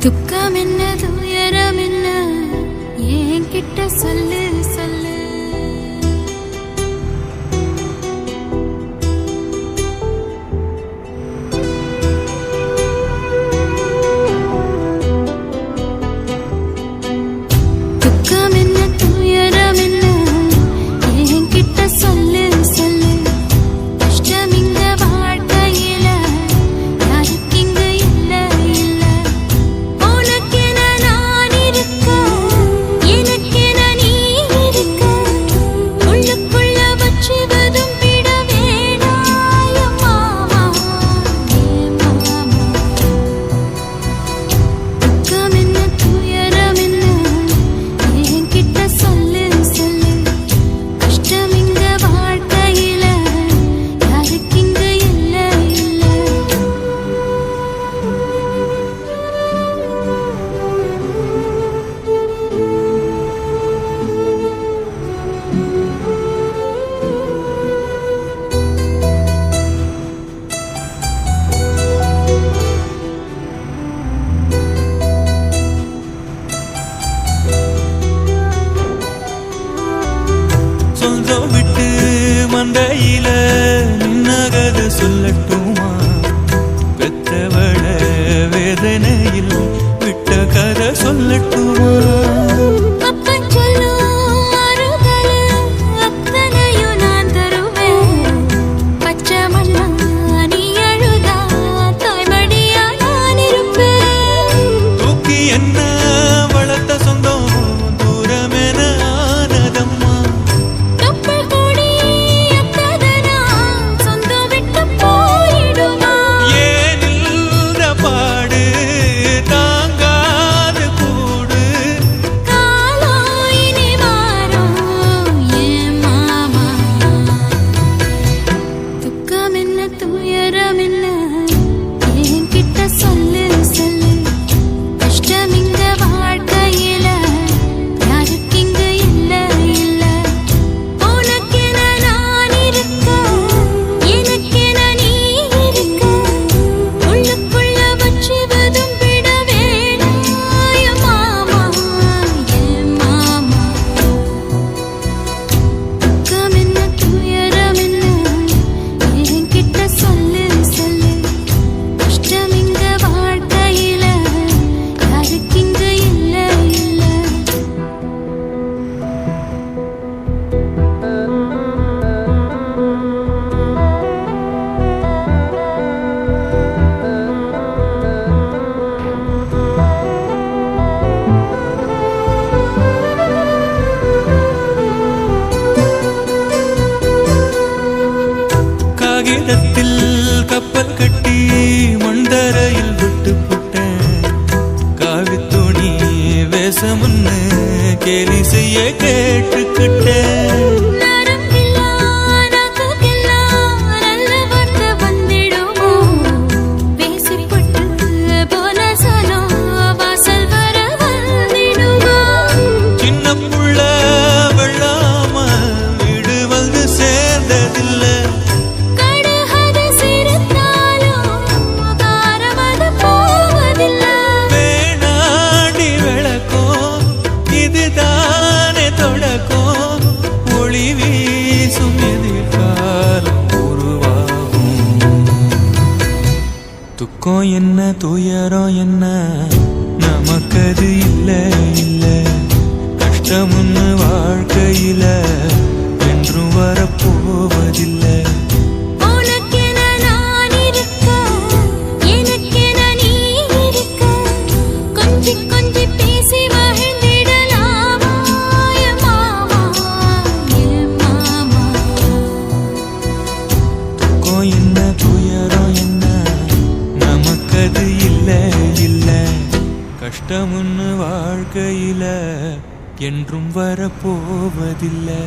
துக்கம் என்ன துயரம் என்ன ஏன் கிட்ட சொல்லு? கீழத்தில் கப்பல் கட்டி மண்டரையில் விட்டு புட்டேன். காவி துணி வேசமுன்னு கேலி செய்ய கேட்டுக்கிட்டேன். புள்ள வெள்ளாம வீடு வந்து சேர்ந்ததில்லை. துன்பம் என்ன துயரம் என்ன? நமக்கது இல்ல இல்ல. கஷ்டம்னு வாழ்க்கையில என்றும் வரப்போவதில்லை. கொஞ்சி கொஞ்சி என்றும் வரப்போவதில்லை.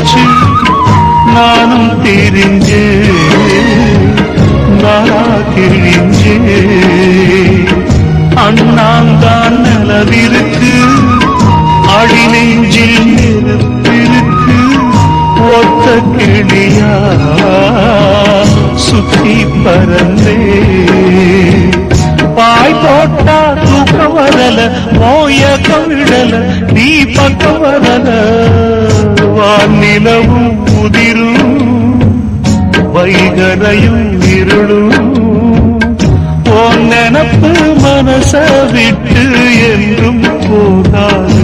வச்சு நானும் தெரிஞ்சு நாரா கிழிஞ்சு அண்ணாந்தான் நிலவிருக்கு. அடி நெஞ்சில் நெருப்பிருக்கு ஒத்த கிளியா சுத்தி பறந்தே பாய் போட்டா தூக்கம் வரல மோய கவிழல நீ பக்கம் வரல. வான் நிலவும் உதிரும் வைகரையும் இருளும். ஓன் நெனப்பு மனச விட்டு என்றும் போதாது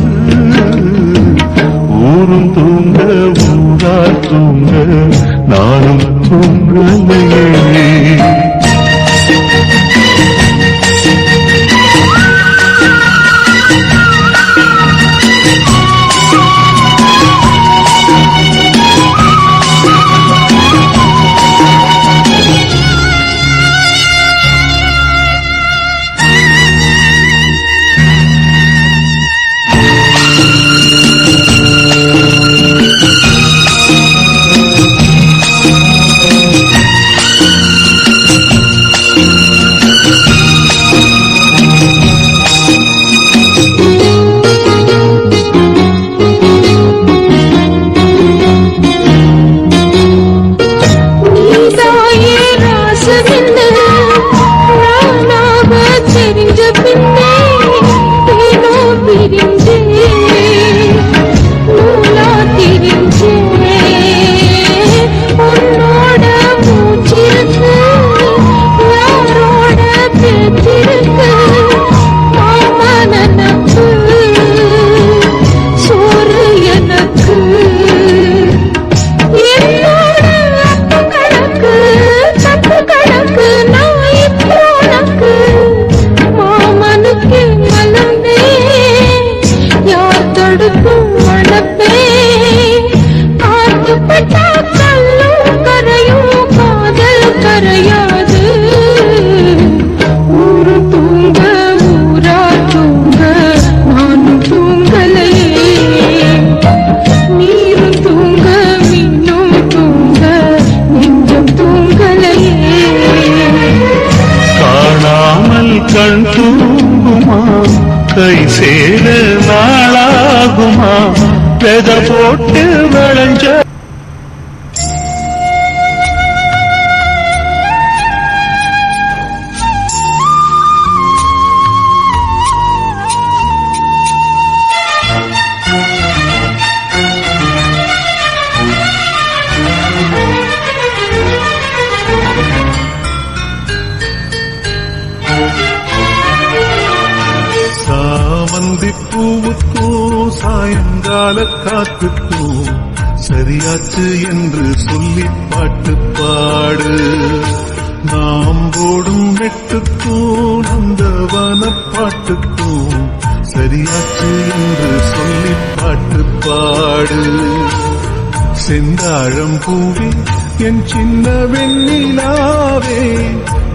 ஊரும் தூங்க ஊரார் தூங்க நானும் தூங்கலையே இந்த வனப்பாட்டுக்கும் சரியாச்சு என்று சொல்லி பாட்டு பாடு. செந்தாழம் பூவே என் சின்ன வெண்ணிலாவே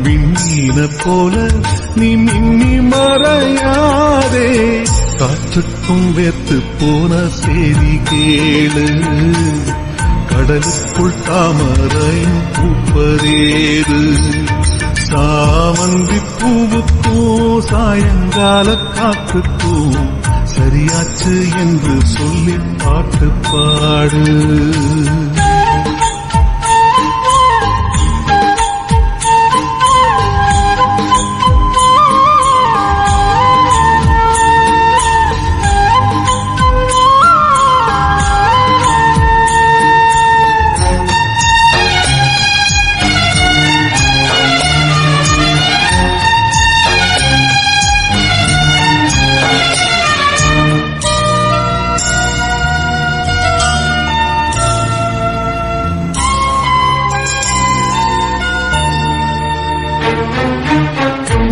விண்ணீன போல நீ மின்னி மறையாதே. காற்றுக்கும் வேத்து போன செய்தி கேளு. கடலுக்குள் தாமரையும் பூப்பதேது. சாமந்தி பூவுக்கும் சாயங்கால காத்துக்கும் சரியாச்சு என்று சொல்லி பாட்டு பாடு.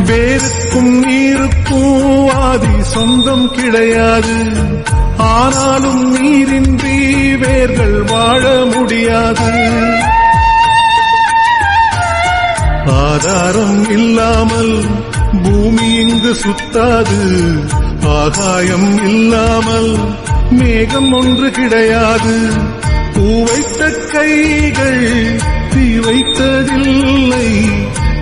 வேருக்கும் நீருக்கும் ஆதி சொந்தம் கிடையாது. ஆனாலும் நீரின்றி வேர்கள் வாழ முடியாது. ஆதாரம் இல்லாமல் பூமி இங்கு சுத்தாது. ஆகாயம் இல்லாமல் மேகம் ஒன்று கிடையாது. பூ வைத்த கைகள் தீ வைத்ததில்லை.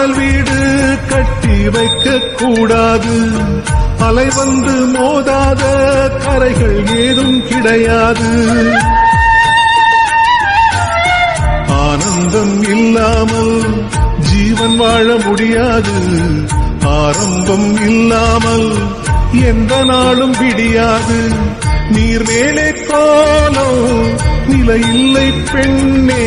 மணல் வீடு கட்டி வைக்க கூடாது. அலை வந்து மோதாத கரைகள் ஏதும் கிடையாது. ஆனந்தம் இல்லாமல் ஜீவன் வாழ முடியாது. ஆரம்பம் இல்லாமல் எந்த நாளும் விடியாது. நீர் மேலே கோலம் நிலை இல்லை பெண்ணே.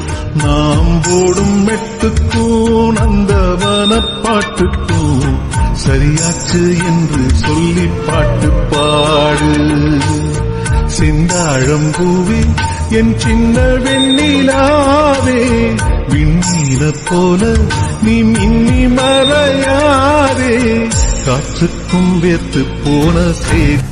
நாம் போடும் மெட்டுக்கும் அந்த வனப்பாட்டுக்கும் சரியாச்சு என்று சொல்லி பாட்டு பாடு. செந்தாழம் பூவே என் சின்ன வெண்ணிலாவே விண்ணில போல நீ மின்னி மறையாதே. காற்றுக்கும் வேர்த்து போன சேர்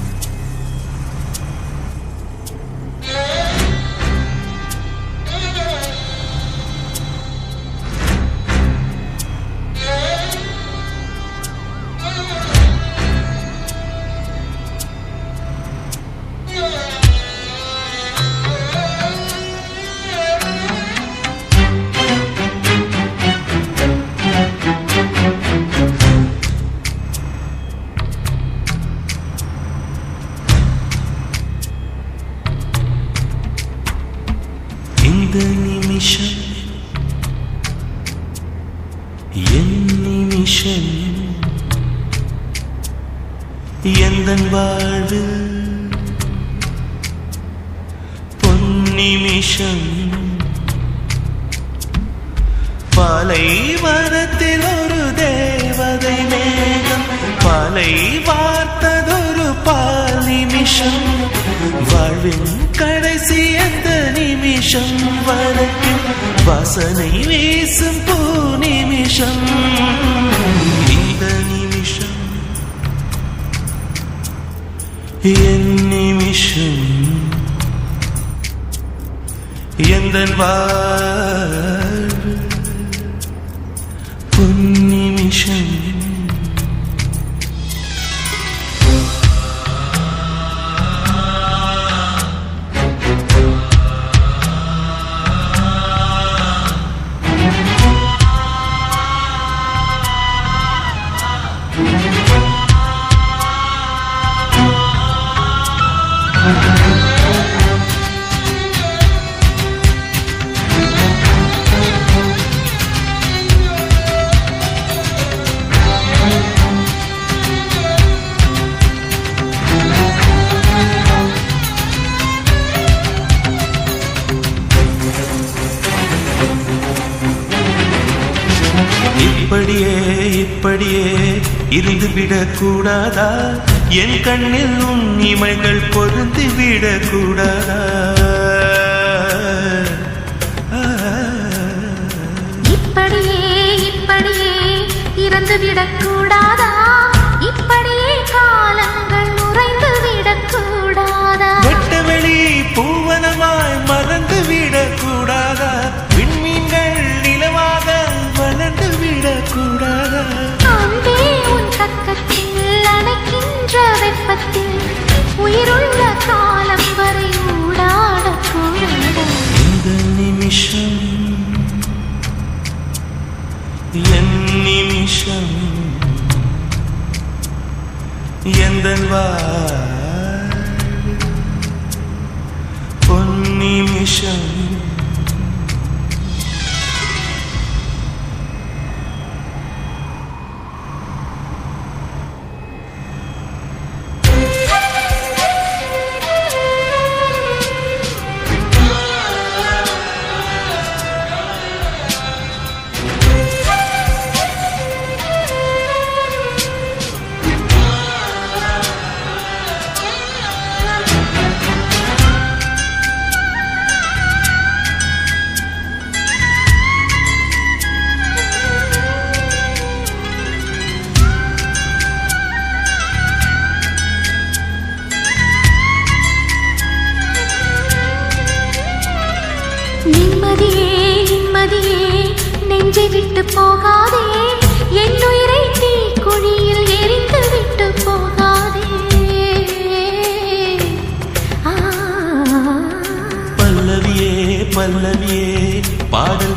பாலை வார்த்ததொரு பால் நிமிஷம் வாழ்வின் கடைசி அந்த நிமிஷம் வரைக்கும் வாசனை வீசும் பூ நிமிஷம் இந்த நிமிஷம் என் நிமிஷம். எந்த வா இப்படியே இப்படியே இருந்துவிடக் கூடாதா என் கண்ணில் உன் இமைகள் பொருந்து விடக்கூடாதா இப்படியே இப்படியே இறந்து வெப்பத்தில் உயிருள்ள காலம் வரை ஊடாடக்கூடாதா இந்த நிமிஷம் என்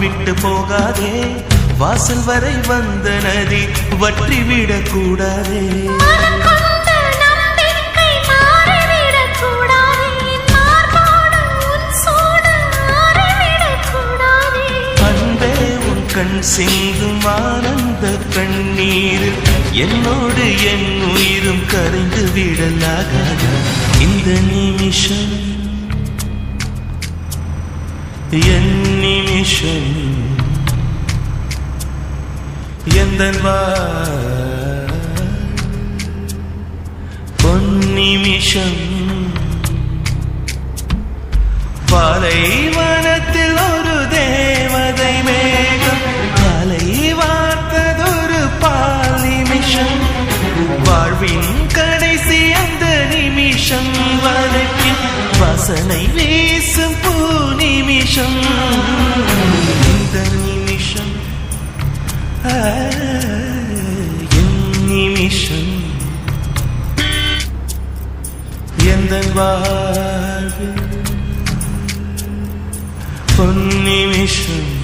விட்டு போகாதே. வாசல் வரை வந்த நதி வற்றி விடக்கூடாதே மனக்கொண்ட கண் சிந்தும் ஆனந்த கண்ணீரில் என்னோடு என் உயிரும் கரைந்து விடலாகாதா. இந்த நிமிஷம் என் நிமிஷம் எந்த பொன்னிமிஷம் பாலைவனத்தில் ஒரு தேவதை மேகம் காலை வார்த்ததொரு பாலிமிஷம் வாழ்வின் கடைசி அந்த நிமிஷம் வரைக்கும் வாசனை வீசும் நிமிஷம். இந்த நிமிஷம். என் நிமிஷம். எந்த வாழ்வில் பொன் நிமிஷம்.